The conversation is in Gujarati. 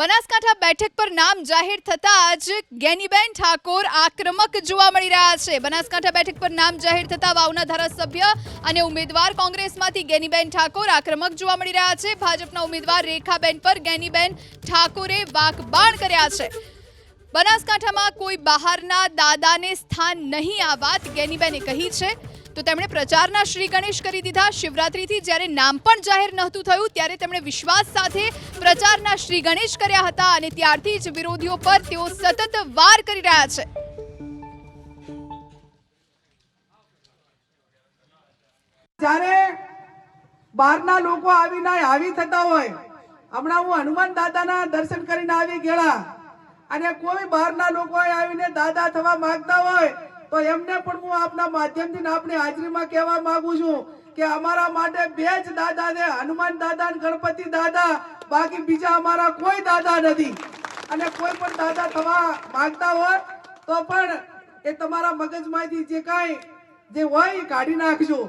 બનાસકાંઠા બેઠક પર નામ જાહેર થતાં જ ગેનીબેન ઠાકોર આક્રમક જોવા મળી રહ્યા છે. બનાસકાંઠા બેઠક પર નામ જાહેર થતાં વાવના ધારાસભ્ય અને ઉમેદવાર કોંગ્રેસમાંથી ગેનીબેન ઠાકોર આક્રમક જોવા મળી રહ્યા છે. ભાજપના ઉમેદવાર રેખાબેન પર ગેનીબેન ઠાકોરે વાકબાણ કર્યા છે. બનાસકાંઠામાં કોઈ બહારના દાદાને સ્થાન નહીં આ વાત ગેનીબેને કહી છે. તો તેમણે પ્રચારના શ્રી ગણેશ કરી દીધા. શિવરાત્રીથી જ્યારે નામ પણ જાહેર નહોતું થયું, ત્યારે તેમણે વિશ્વાસ સાથે પ્રચારના શ્રી ગણેશ કર્યા હતા અને ત્યારથી જ વિરોધીઓ પર તેઓ સતત વાર કરી રહ્યા છે. જ્યારે બહારના લોકો આવીને આવી થતા હોય, હમણાં હું હનુમાન દાદાના દર્શન કરીને આવી ગયેલા. અને કોઈ બહારના લોકો આવીને દાદા થવા માંગતા હોય, તો એમને પણ હું આપના માધ્યમથી આપની હાજરીમાં કહેવા માંગુ છું કે અમારા માટે બે જ દાદા છે, હનુમાન દાદા ગણપતિ દાદા. બાકી બીજા અમારા કોઈ દાદા નથી. અને કોઈ પણ દાદા થવા માંગતા હોય, તો પણ એ તમારા મગજમાંથી જે કાંઈ જે હોય કાઢી નાખજો.